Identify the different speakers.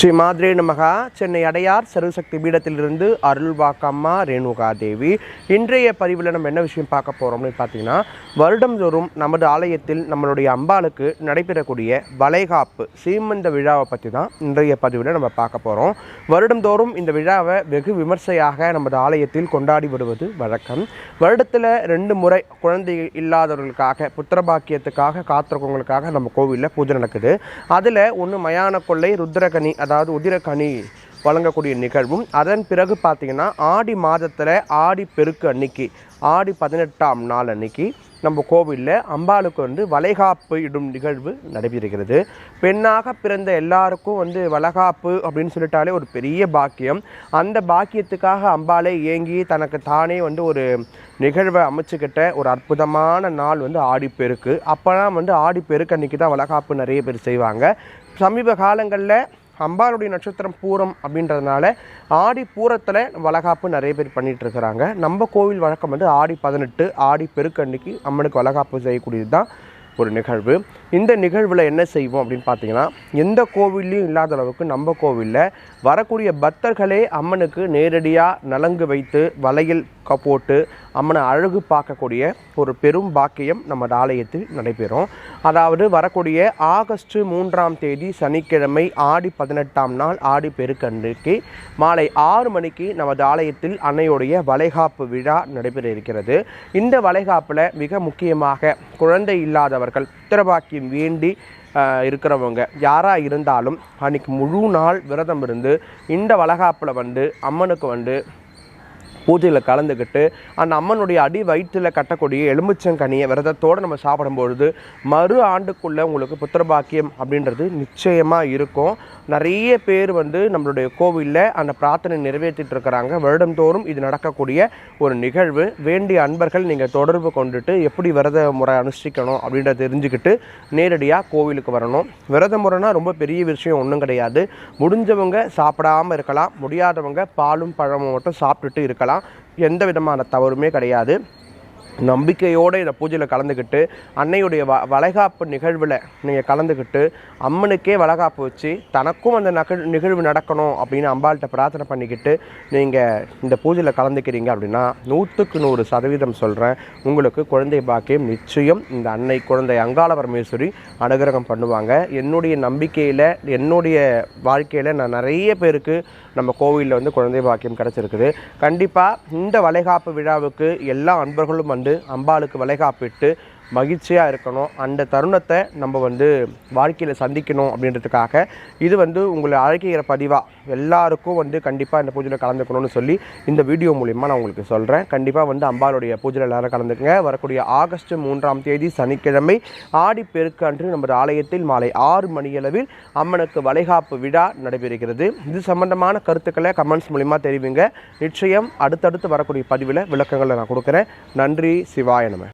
Speaker 1: ஸ்ரீ மாதிரே நமகா. சென்னை அடையார் சர்வசக்தி பீடத்திலிருந்து அருள்வாக்கம்மா ரேணுகா தேவி இன்றைய பதிவில் நம்ம என்ன விஷயம் பார்க்க போகிறோம்னு பார்த்தீங்கன்னா வருடந்தோறும் நமது ஆலயத்தில் நம்மளுடைய அம்பாளுக்கு நடைபெறக்கூடிய வளைகாப்பு சீமந்த விழாவை பற்றி தான் இன்றைய பதிவில் நம்ம பார்க்க போகிறோம் வருடந்தோறும் இந்த விழாவை வெகு விமர்சையாக நமது ஆலயத்தில் கொண்டாடி வருவது வழக்கம். வருடத்தில் ரெண்டு முறை குழந்தை இல்லாதவர்களுக்காக புத்திரபாக்கியத்துக்காக காத்திருக்கவங்களுக்காக நம்ம கோவிலில் பூஜை நடக்குது. அதில் ஒன்று மயான கொள்ளை ருத்ரகனி அதாவது உதிரகனி வழங்கக்கூடிய நிகழ்வும். அதன் பிறகு பார்த்திங்கன்னா ஆடி மாதத்தில் ஆடி பெருக்கு அன்னைக்கு ஆடி பதினெட்டாம் நாள் அன்னைக்கு நம்ம கோவிலில் அம்பாளுக்கு வந்து வளைகாப்பு இடும் நிகழ்வு நடைபெறுகிறது. பெண்ணாக பிறந்த எல்லாருக்கும் வந்து வளகாப்பு அப்படின்னு சொல்லிட்டாலே ஒரு பெரிய பாக்கியம். அந்த பாக்கியத்துக்காக அம்பாளை ஏங்கி தனக்கு தானே வந்து ஒரு நிகழ்வை அமைச்சுக்கிட்ட ஒரு அற்புதமான நாள் வந்து ஆடிப்பெருக்கு அப்போலாம் வந்து ஆடிப்பெருக்கு அன்றைக்கி தான் வளகாப்பு நிறைய பேர் செய்வாங்க. சமீப காலங்களில் அம்பாளுடைய நட்சத்திரம் பூரம் அப்படின்றதுனால ஆடி பூரத்தில் வளகாப்பு நிறைய பேர் பண்ணிகிட்டு இருக்கிறாங்க. நம்ம கோவில் வழக்கம் வந்து ஆடி பதினெட்டு ஆடி பெருக்கன்னைக்கு அம்மனுக்கு வளகாப்பு செய்யக்கூடியது தான் ஒரு நிகழ்வு. இந்த நிகழ்வில் என்ன செய்வோம் அப்படின்னு பார்த்தீங்கன்னா எந்த கோவில்லையும் இல்லாத அளவுக்கு நம்ம கோவிலில் வரக்கூடிய பக்தர்களே அம்மனுக்கு நேரடியாக நலங்கு வைத்து வலையில் போட்டு அம்மனை அழகு பார்க்கக்கூடிய ஒரு பெரும் பாக்கியம் நம்ம ஆலயத்தில் நடைபெறும். அதாவது வரக்கூடிய ஆகஸ்ட் மூன்றாம் தேதி சனிக்கிழமை ஆடி பதினெட்டாம் நாள் ஆடி பெருக்கன்றைக்கு மாலை ஆறு மணிக்கு நமது ஆலயத்தில் அன்னையுடைய வளைகாப்பு விழா நடைபெற இருக்கிறது. இந்த வளைகாப்பில் மிக முக்கியமாக குழந்தை இல்லாதவர்கள் புத்திரபாக்கியம் வேண்டி இருக்கிறவங்க யாராக இருந்தாலும் அன்னைக்கு முழு நாள் விரதம் இருந்து இந்த வளகாப்பில் வந்து அம்மனுக்கு வந்து பூஜையில் கலந்துக்கிட்டு அந்த அம்மனுடைய அடி வயிற்றில் கட்டக்கூடிய எலுமிச்சங்கனியை விரதத்தோடு நம்ம சாப்பிடும்பொழுது மறு ஆண்டுக்குள்ளே உங்களுக்கு புத்திரபாக்கியம் அப்படின்றது நிச்சயமாக இருக்கும். நிறைய பேர் வந்து நம்மளுடைய கோவிலில் அந்த பிரார்த்தனை நிறைவேற்றிட்டு இருக்கிறாங்க. வருடந்தோறும் இது நடக்கக்கூடிய ஒரு நிகழ்வு. வேண்டிய அன்பர்கள் நீங்கள் தொடர்பு கொண்டுட்டு எப்படி விரத முறை அனுஷ்டிக்கணும் அப்படின்றத தெரிஞ்சுக்கிட்டு நேரடியாக கோவிலுக்கு வரணும். விரத முறைனா ரொம்ப பெரிய விஷயம் ஒன்றும் கிடையாது. முடிஞ்சவங்க சாப்பிடாம இருக்கலாம். முடியாதவங்க பாலும் பழமும் மட்டும் சாப்பிட்டுட்டு இருக்கலாம். எந்த விதமான தவறுமே கிடையாது. நம்பிக்கையோடு இந்த பூஜையில் கலந்துக்கிட்டு அன்னையுடைய வ வளைகாப்பு நிகழ்வில் நீங்கள் கலந்துக்கிட்டு அம்மனுக்கே வளைகாப்பு வச்சு தனக்கும் அந்த நக நிகழ்வு நடக்கணும் அப்படின்னு அம்பாள்கிட்ட பிரார்த்தனை பண்ணிக்கிட்டு நீங்கள் இந்த பூஜையில் கலந்துக்கிறீங்க அப்படின்னா நூற்றுக்கு நூறு சதவீதம் சொல்கிறேன் உங்களுக்கு குழந்தை பாக்கியம் நிச்சயம். இந்த அன்னை குழந்தை அங்காள பரமேஸ்வரி அனுகிரகம் பண்ணுவாங்க. என்னுடைய நம்பிக்கையில் என்னுடைய வாழ்க்கையில் நான் நிறைய பேருக்கு நம்ம கோவிலில் வந்து குழந்தை பாக்கியம் கிடச்சிருக்குது. கண்டிப்பாக இந்த வளைகாப்பு விழாவுக்கு எல்லா அன்பர்களும் வந்து அம்பாளுக்கு வளைகாப்பிட்டு மகிழ்ச்சியாக இருக்கணும். அந்த தருணத்தை நம்ம வந்து வாழ்க்கையில் சந்திக்கணும் அப்படின்றதுக்காக இது வந்து உங்களை அழைக்கிற பதிவாக எல்லாருக்கும் வந்து கண்டிப்பாக இந்த பூஜையில் கலந்துக்கணும்னு சொல்லி இந்த வீடியோ மூலிமா நான் உங்களுக்கு சொல்கிறேன் கண்டிப்பாக வந்து அம்பாளுடைய பூஜையில் எல்லோரும் கலந்துக்குங்க. வரக்கூடிய ஆகஸ்ட் மூன்றாம் தேதி சனிக்கிழமை ஆடி பெருக்கு அன்று நமது ஆலயத்தில் மாலை ஆறு மணியளவில் அம்மனுக்கு வளைகாப்பு விழா நடைபெறுகிறது. இது சம்பந்தமான கருத்துக்களை கமெண்ட்ஸ் மூலிமா தெரிவிங்க. நிச்சயம் அடுத்தடுத்து வரக்கூடிய பதிவில் விளக்கங்களை நான் கொடுக்குறேன். நன்றி. சிவாய நம.